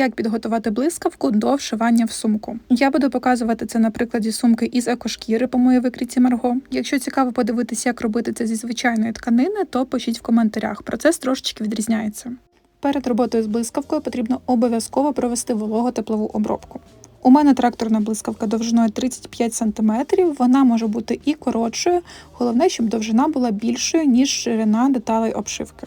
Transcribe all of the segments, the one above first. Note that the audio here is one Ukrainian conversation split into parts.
Як підготувати блискавку до вшивання в сумку? Я буду показувати це на прикладі сумки із екошкіри по моїй викрійці Марго. Якщо цікаво подивитися, як робити це зі звичайної тканини, то пишіть в коментарях. Процес трошечки відрізняється. Перед роботою з блискавкою потрібно обов'язково провести волого-теплову обробку. У мене тракторна блискавка довжиною 35 см, вона може бути і коротшою, головне, щоб довжина була більшою, ніж ширина деталей обшивки.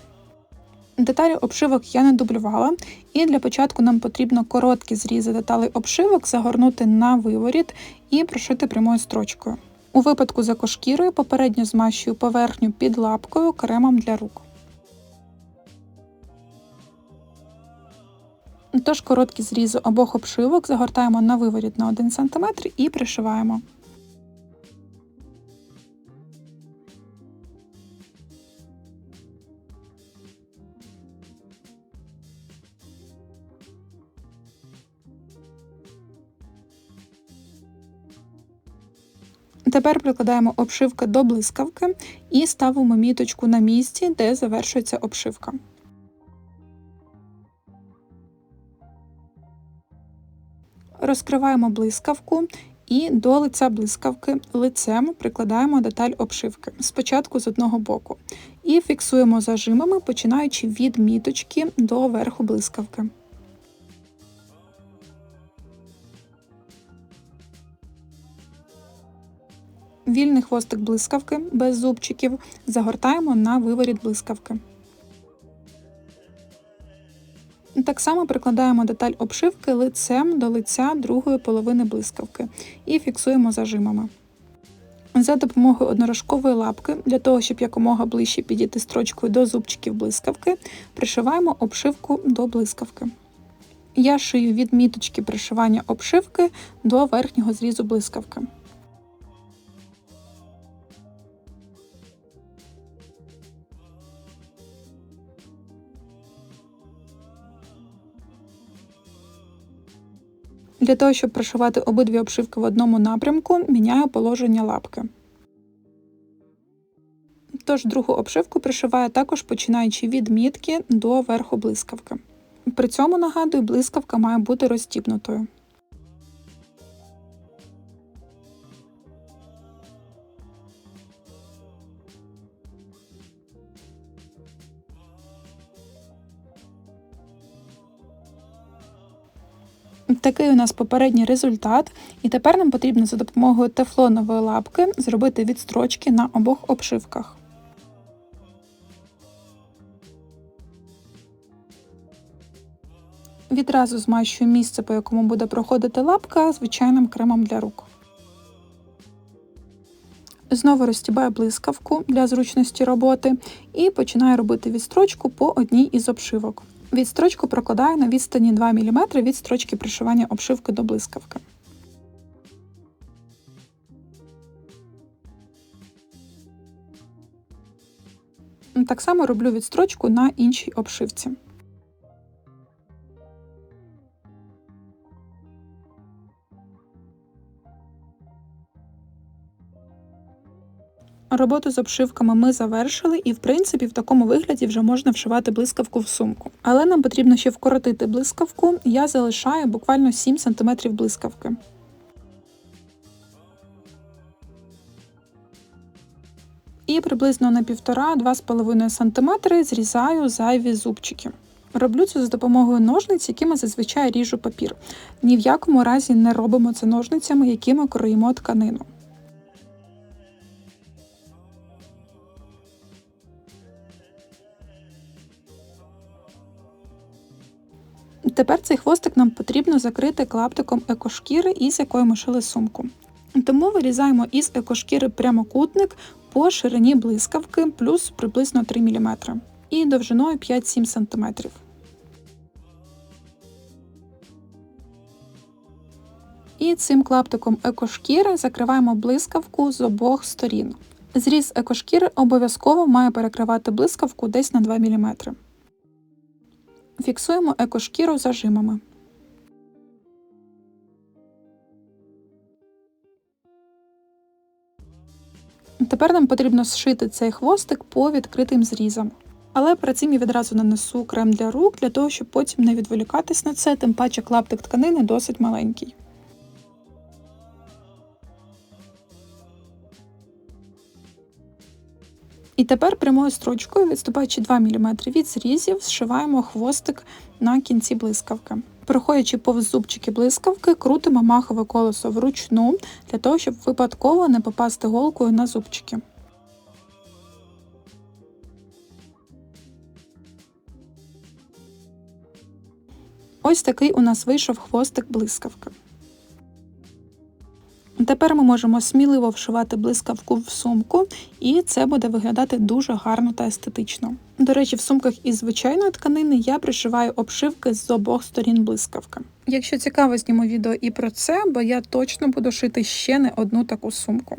Деталі обшивок я не дублювала, і для початку нам потрібно короткі зрізи деталей обшивок загорнути на виворіт і прошити прямою строчкою. У випадку з екошкірою попередньо змащую поверхню під лапкою кремом для рук. Тож короткі зрізи обох обшивок загортаємо на виворіт на 1 см і пришиваємо. Тепер прикладаємо обшивки до блискавки і ставимо міточку на місці, де завершується обшивка. Розкриваємо блискавку і до лиця блискавки лицем прикладаємо деталь обшивки спочатку з одного боку, і фіксуємо зажимами, починаючи від міточки до верху блискавки. Вільний хвостик блискавки без зубчиків загортаємо на виворіт блискавки. Так само прикладаємо деталь обшивки лицем до лиця другої половини блискавки і фіксуємо зажимами. За допомогою однорожкової лапки, для того, щоб якомога ближче підійти строчкою до зубчиків блискавки, пришиваємо обшивку до блискавки. Я шию від міточки пришивання обшивки до верхнього зрізу блискавки. Для того, щоб пришивати обидві обшивки в одному напрямку, міняю положення лапки. Тож другу обшивку пришиваю також починаючи від мітки до верху блискавки. При цьому, нагадую, блискавка має бути розтіпнутою. Такий у нас попередній результат, і тепер нам потрібно за допомогою тефлонової лапки зробити відстрочки на обох обшивках. Відразу змащую місце, по якому буде проходити лапка звичайним кремом для рук. Знову розтібаю блискавку для зручності роботи і починаю робити відстрочку по одній із обшивок. Відстрочку прокладаю на відстані 2 мм від строчки пришивання обшивки до блискавки. Так само роблю відстрочку на іншій обшивці. Роботу з обшивками ми завершили, і в принципі в такому вигляді вже можна вшивати блискавку в сумку. Але нам потрібно ще вкоротити блискавку, я залишаю буквально 7 см блискавки. І приблизно на 1,5-2,5 см зрізаю зайві зубчики. Роблю це за допомогою ножниць, якими зазвичай ріжу папір. Ні в якому разі не робимо це ножницями, якими кроїмо тканину. Тепер цей хвостик нам потрібно закрити клаптиком екошкіри, із якої ми шили сумку. Тому вирізаємо із екошкіри прямокутник по ширині блискавки плюс приблизно 3 мм і довжиною 5-7 см. І цим клаптиком екошкіри закриваємо блискавку з обох сторін. Зріз екошкіри обов'язково має перекривати блискавку десь на 2 мм. Фіксуємо екошкіру зажимами. Тепер нам потрібно зшити цей хвостик по відкритим зрізам. Але при цим я відразу нанесу крем для рук, для того, щоб потім не відволікатись на це, тим паче клаптик тканини досить маленький. І тепер прямою строчкою, відступаючи 2 мм від зрізів, зшиваємо хвостик на кінці блискавки. Проходячи повз зубчики блискавки, крутимо махове колесо вручну для того, щоб випадково не попасти голкою на зубчики. Ось такий у нас вийшов хвостик блискавки. Тепер ми можемо сміливо вшивати блискавку в сумку, і це буде виглядати дуже гарно та естетично. До речі, в сумках із звичайної тканини я пришиваю обшивки з обох сторін блискавки. Якщо цікаво, зніму відео і про це, бо я точно буду шити ще не одну таку сумку.